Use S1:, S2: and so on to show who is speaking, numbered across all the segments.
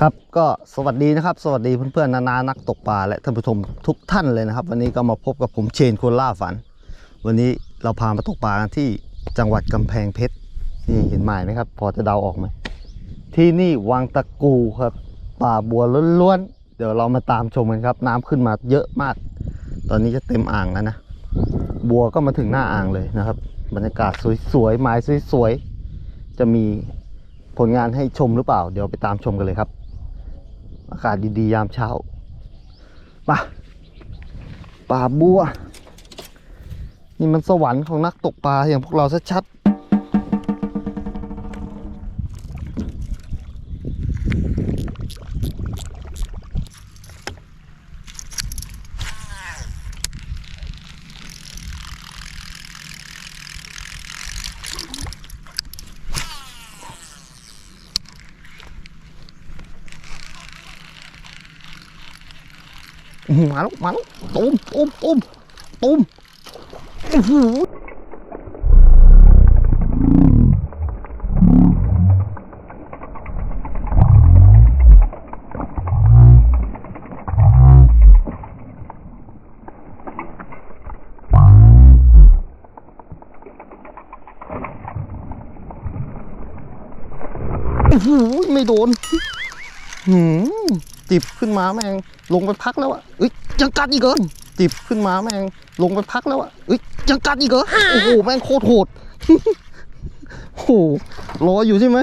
S1: ครับก็สวัสดีนะครับ สวัสดีเพื่อนๆนานานักตกปลาและท่านผู้ชมทุกท่านเลยนะครับ วันนี้ก็มาพบกับผมเชนคนล่าฝัน วันนี้เราพามาตกปลาที่จังหวัดกำแพงเพชรนี่เห็นหมายไหมครับ พอจะเดาออกไหมที่นี่วังตะกูครับป่าบัวล้วนๆเดี๋ยวเรามาตามชมกันครับ น้ำขึ้นมาเยอะมาก ตอนนี้จะเต็มอ่างแล้วนะบัวก็มาถึงหน้าอ่างเลยนะครับ บรรยากาศสวยๆไม้สวยๆจะมีผลงานให้ชมหรือเปล่า เดี๋ยวไปตามชมกันเลยครับ อากาศดีๆยามเช้าป่ะป่าบัว นี่มันสวรรค์ของนักตกปลาอย่างพวกเราชัดๆ มาแล้วมาแล้วตูมตูมตูมตูมโอ้โหโอ้โหไม่โดนหืม จิบขึ้นมาแม่งลงไปพักแล้วอะเอ้ยยังกัดอีกเหรอจิบขึ้นมาแม่งลงไปพักแล้วอะเอ้ยยังกัดอีกเหรอโอ้โหแม่งโคตรโหดโอ้โหรออยู่ใช่ไหม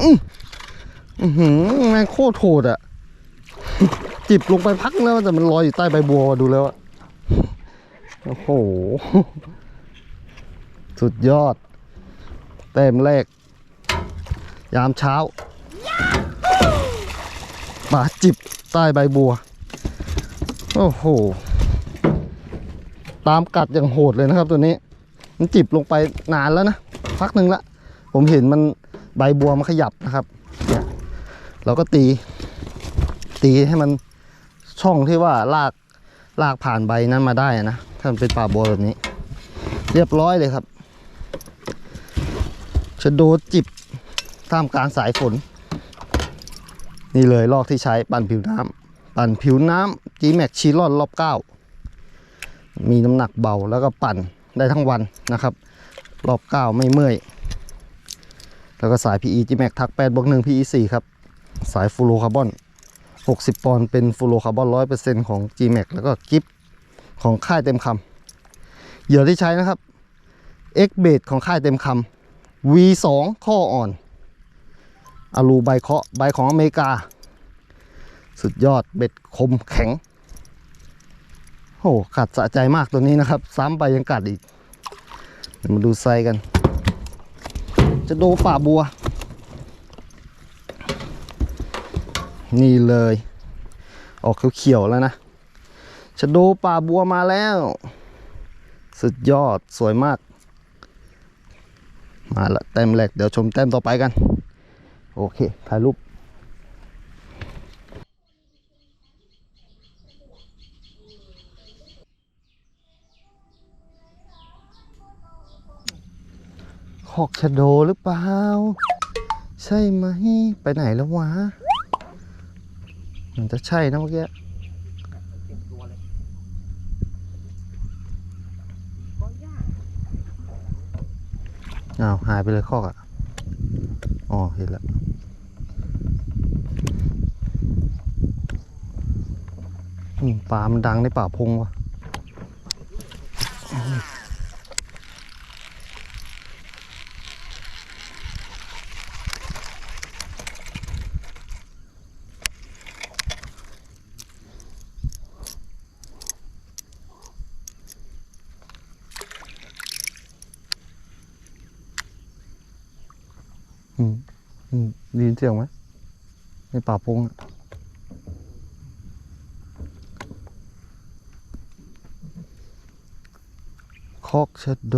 S1: อือหือแม่งโคตรโหดอะจิบลงไปพักแล้วแต่มันลอยอยู่ใต้ใบบัวดูแล้วอะโอ้โหสุดยอดแต้มแรก ยามเช้า ปลาจิบใต้ใบบัว โอ้โห ตามกัดอย่างโหดเลยนะครับตัวนี้ มันจิบลงไปนานแล้วนะ พักหนึ่งละ ผมเห็นมันใบบัวมันขยับนะครับเนี่ยเราก็ตี ตีให้มันช่องที่ว่าลากลากผ่านใบนั้นมาได้นะ ถ้ามันเป็นป่าบัวแบบนี้ เรียบร้อยเลยครับชะโดจิบท่ามกลางสายฝน นี่เลยลอกที่ใช้ปั่นผิวน้ำปั่นผิวน้ำ G-Max ชีรอนรอบเก้ามีน้ำหนักเบาแล้วก็ปั่นได้ทั้งวันนะครับ รอบเก้าไม่เมื่อย แล้วก็สาย PE G-Max ทัก8บวก1 PE 4ครับ สายฟูโรคาร์บอน 60 ปอนด์เป็นฟูโรคาร์บอน100%ของ G-Max แล้วก็กิฟของค่ายเต็มคำเหยื่อที่ใช้นะครับ X b a t ของค่ายเต็มคำ V2 ข้ออ่อน อาลูใบเคาะใบของอเมริกา สุดยอดเบ็ดคมแข็งโอ้กัดสะใจมากตัวนี้นะครับ ซ้ำไปยังกัดอีกเดี๋ยวมาดูไซส์กัน จะโดป่าบัว นี่เลย ออกเขียวๆแล้วนะจะโดป่าบัวมาแล้ว สุดยอดสวยมาก มาละแต้มแรกเดี๋ยวชมแต้มต่อไปกัน โอเค ถ่ายรูปขอกชะโดหรือเปล่า ใช่ไหม ไปไหนแล้ววะ มันจะใช่นะเมื่อกี้อ้าว หายไปเลยคอกอะ อ๋อ เห็นแล้ว อืม ปลา มันดังในป่าพงวะอืมอืมด้ยินเสียงไหมในป่าพงอะ คอกชะโด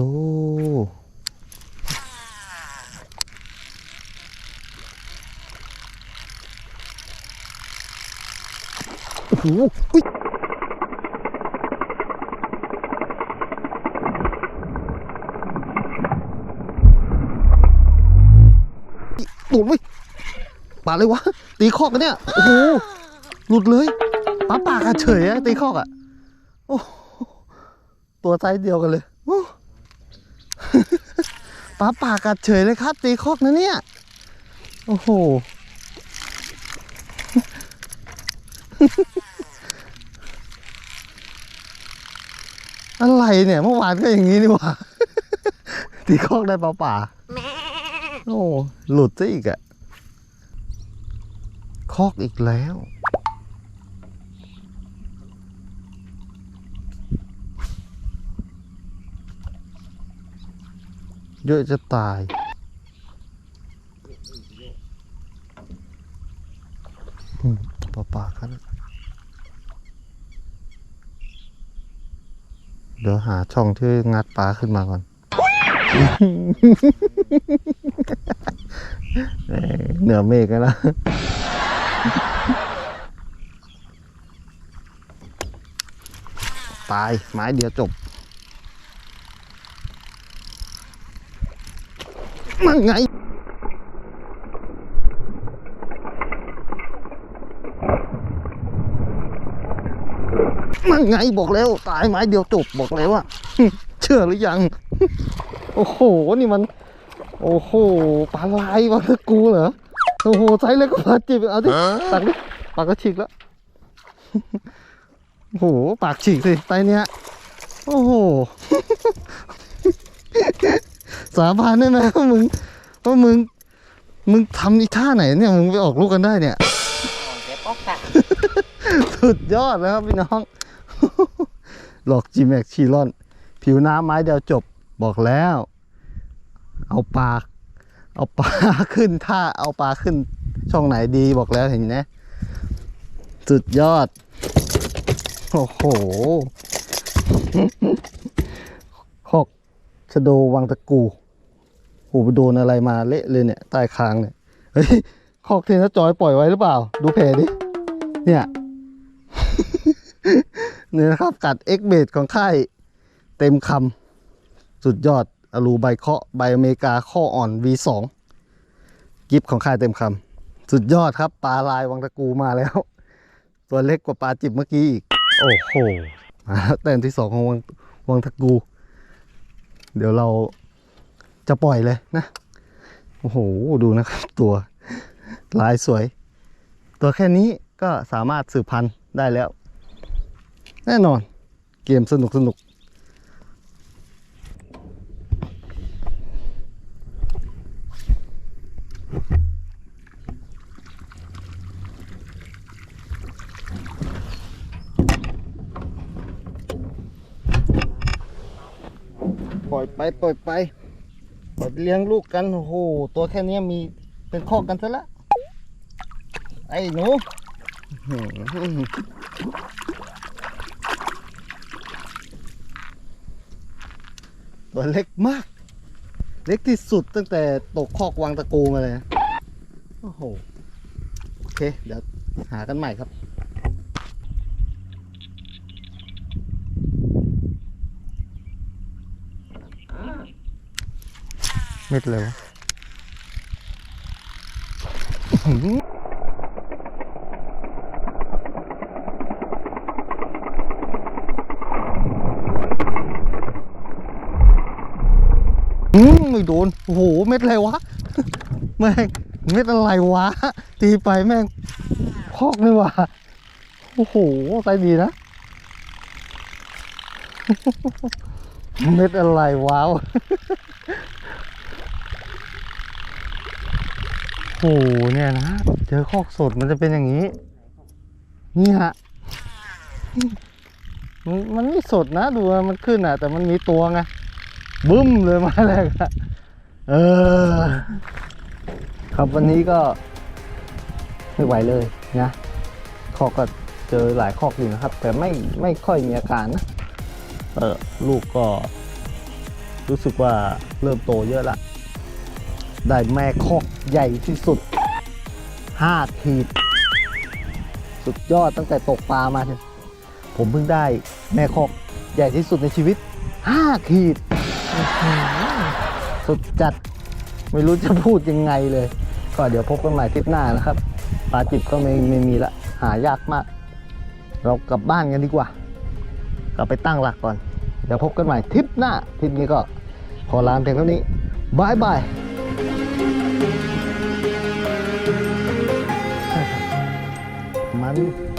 S1: โอ้โหอุ๊ยโดนไว้ยปาเลยวะ ตีคอกกันเนี่ย โอ้โห หลุดเลยปลาปากอะเฉยอะตีคอกอะโอ้ตัวไซส์เดียวกันเลย ปลาป่ากัดเฉยเลยครับ ตีคอกนะเนี่ย โอ้โห อะไรเนี่ยเมื่อวานก็อย่างนี้นี่หว่า ตีคอกได้ปลาป่า โอ้หลุดซะอีกอะคอกอีกแล้ว เยอะจะตาย ปลาป่าครับเดี๋ยวหาช่องที่งัดปลาขึ้นมาก่อน เหนือเมฆแล้วตายไม้เดียวจบ มันไงมันไงบอกแล้ว ตายไม้เดียวจบบอกแล้วว่าเชื่อหรือยัง โอ้โห นี่มัน โอ้โหปลาลายวะตะกูเหรอ โอ้โหไซส์เล็กกว่าปลาจิบเอาดิตักดิปากก็ฉีกแล้ว โอ้โห ปากฉีกสิไซส์เนี้ย โอ้โห สาบานได้ไหมว่ามึงว่ามึง มึงทำอีท่าไหนเนี่ยมึงไปออกลูกกันได้เนี่ย
S2: เดี๋ยวป๊อกค่ะ
S1: สุดยอดนะครับพี่น้อง หลอกจีแม็กชีลอน ผิวน้ำไม้เดียวจบบอกแล้ว เอาปลาเอาปลา ขึ้นท่าเอาปลาขึ้นช่องไหนดีบอกแล้วเห็นไหมสุดยอด โอ้โหคอกชะโดวังตะกู โหไปโดนอะไรมาเละเลยเนี่ยใต้คางเนี่ยเฮ้ยคอกเทนจอยปล่อยไว้หรือเปล่า ดูแผลดิเนี่ยเนี่ยนะครับกัดเอ็กเบดของค่ายเต็มคำสุดยอดอลูใบเคาะใบอเมริกาข้ออ่อน V2 กิฟของค่ายเต็มคำสุดยอดครับปลาลายวังตะกูมาแล้ว ตัวเล็กกว่าปลาจิบเมื่อกี้อีก โอ้โหมาแล้วแต้มที่สองของวังวังตะกู เดี๋ยวเรา จะปล่อยเลยนะ โอ้โห ดูนะครับตัวลายสวย ตัวแค่นี้ก็สามารถสืบพันธุ์ได้แล้ว แน่นอนเกมสนุกสนุกปล่อยไป ปล่อยไป ปล่อยไปเลี้ยงลูกกันโอ้โหตัวแค่นี้มีเป็นข้อกกันซะละไอ้หนูตัวเล็กมาก เล็กที่สุดตั้งแต่ตกคอกวางตะกูมาเลย โอ้โห โอเค เดี๋ยวหากันใหม่ครับ เม็ดเลยวะอืมไม่โดน โอ้โห เม็ดอะไรวะ แม่ง เม็ดอะไรวะ ตีไปแม่งพอกนี่วะโอ้โหใจดีนะ เม็ดอะไรวะ โอ้โหเนี่ยนะ เจอคอกสดมันจะเป็นอย่างนี้ นี่ฮะมันมันไม่สดนะ ดูมันขึ้นอะ แต่มันมีตัวไงบึ้มเลยมาแรกอะเออ ครับวันนี้ก็ ไม่ไหวเลยนะคอกก็เจอหลายคอกอยู่นะครับ แต่ไม่ไม่ค่อยมีอาการนะเออลูกก็ รู้สึกว่าเริ่มโตเยอะละ ได้แม่คอกใหญ่ที่สุด5ขีดสุดยอดตั้งแต่ตกปลามาเนี่ยผมเพิ่งได้แม่คอกใหญ่ที่สุดในชีวิต 5 ขีดอื้อหือสุดจัด ไม่รู้จะพูดยังไงเลย ก็ก็เดี๋ยวพบกันใหม่ทริปหน้านะครับ ปลาจิบก็ไม่ไม่มีละ หายากมาก เรากลับบ้านกันดีกว่า กลับไปตั้งหลักก่อน เดี๋ยวพบกันใหม่ทริปหน้าทริปนี้ก็ขอลาเพียงเท่านี้บายบาย มั